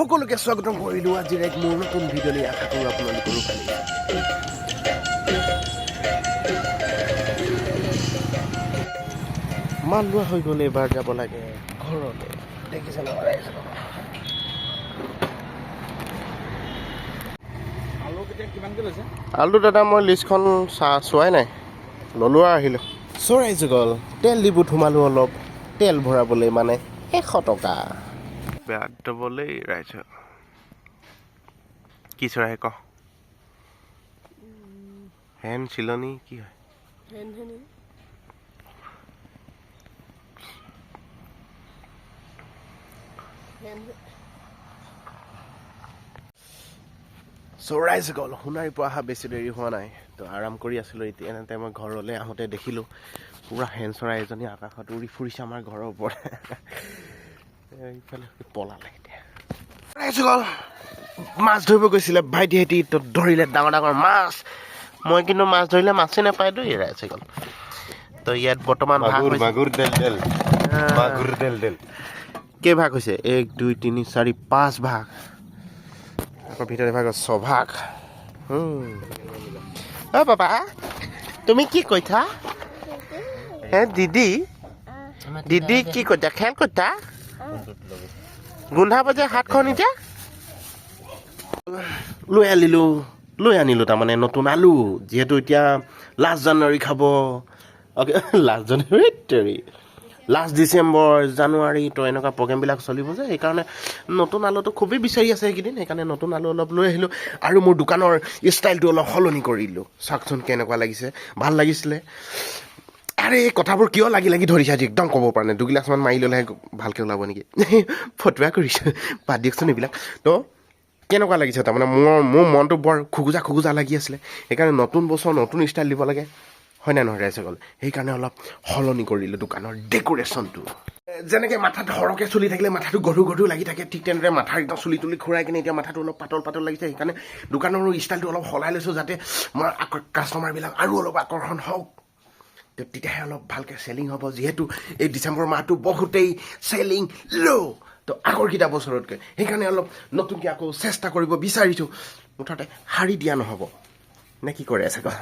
সকলোকে স্বাগতম কৰিলোঁ। আজিৰ এক মোৰ নতুন ভিডিঅ'লৈ আশা কৰোঁ আপোনালোকৰো ভাল লাগিছে মান লোৱা হৈ গ'লে এবাৰ যাব লাগে ঘৰলে। দেখিছে আলু দাদা মই লিষ্টখন চা চোৱাই নাই। ল'লোঁ আৰু আহিলোঁ। চৰাই যুগল তেল ডিপুত সোমালোঁ অলপ। তেল ভৰাবলৈ মানে এশ টকা। বেয়াত দবলৈ ৰাইজ কি চৰাই ক। হেন চিলনি কি হয়? চৰাই গ'ল সোণাৰীৰ পৰা অহা বেছি দেৰি হোৱা নাই। তো আৰাম কৰি আছিলোঁ এতিয়া। এনেতে মই ঘৰলৈ আহোঁতে দেখিলোঁ। পূৰা হেন চৰাই এজনী আকাশত উৰি ফুৰিছে আমাৰ ঘৰৰ ওপৰত। চৰাই গ'ল মাছ ধৰিব গৈছিলে। ভাইটিহেঁতি তো ধৰিলে ডাঙৰ ডাঙৰ মাছ। মই কিন্তু মাছ ধৰিলে মাছেই নাপায় দেই ৰাইজে গ'ল তো ইয়াত বৰ্তমান ভাগ মাগুৰ হৈছে- দেল দেল। মাগুৰ দেল দেল। কেইভাগ হৈছে? এক দুই তিনি চাৰি পাঁচ ভাগ। আকৌ ভিতৰত ভাগত ছভাগ অ বাবা তুমি কি কৈছা? হে দিদি? দিদি কি কৈছা? খেল কৈছা? গোন্ধাব যে হাতখন এতিয়া? লৈ আনিলোঁ লৈ আনিলোঁ তাৰমানে নতুন আলু, যিহেতু এতিয়া লাষ্ট জানুৱাৰী খাব। অকে লাষ্ট জানুৱাৰী তেৰি। লাষ্ট ডিচেম্বৰ জানুৱাৰী তো এনেকুৱা প্ৰগ্ৰেমবিলাক চলিব যে, সেইকাৰণে নতুন আলুটো খুবেই বিচাৰি আছে এইকেইদিন সেইকাৰণে নতুন আলু অলপ লৈ আহিলোঁ আৰু মোৰ দোকানৰ ষ্টাইলটো অলপ সলনি কৰিলোঁ। চাওকচোন কেনেকুৱা লাগিছে, ভালো লাগিছিলে। আৰে এই কথাবোৰ কিয় লাগি লাগি ধৰিছে আজি? একদম ক'ব পৰা নাই। দুগিলাচমান মাৰি ল'লেহে ভালকৈ ওলাব নেকি? ফটুৱা কৰিছোঁ। বাদ দিয়কচোন এইবিলাক। তো কেনেকুৱা লাগিছে তাৰমানে মোৰ মোৰ মনটো বৰ খোকোজা খোকোজা লাগি আছিলে। সেইকাৰণে নতুন বছৰ নতুন ষ্টাইল দিব লাগে। হয় নাই নহয় ৰাইজসকল? সেইকাৰণে অলপ সলনি কৰিলোঁ দোকানৰ ডেক'ৰেশ্যনটো যেনেকৈ মাথাত সৰহকৈ চুলি থাকিলে মাথাটো গধুৰ গধুৰ লাগি থাকে ঠিক তেনেদৰে মাথাৰ একদম চুলি তুলি খুৰাই কিনে এতিয়া মাথাটো অলপ পাতল পাতল লাগিছে। সেইকাৰণে দোকানৰ ষ্টাইলটো অলপ সলাই লৈছোঁ যাতে মই কাষ্টমাৰবিলাক আৰু অলপ আকৰ্ষণ হওক। তো তেতিয়াহে অলপ ভালকৈ চেলিং হ'ব। যিহেতু এই ডিচেম্বৰ মাহটো বহুতেই চেলিং ল' তো আগৰকেইটা বছৰতকৈ। সেইকাৰণে অলপ নতুনকৈ আকৌ চেষ্টা কৰিব বিচাৰিছোঁ। মুঠতে শাৰী দিয়া নহ'ব। নে কি কৰে কোৱা?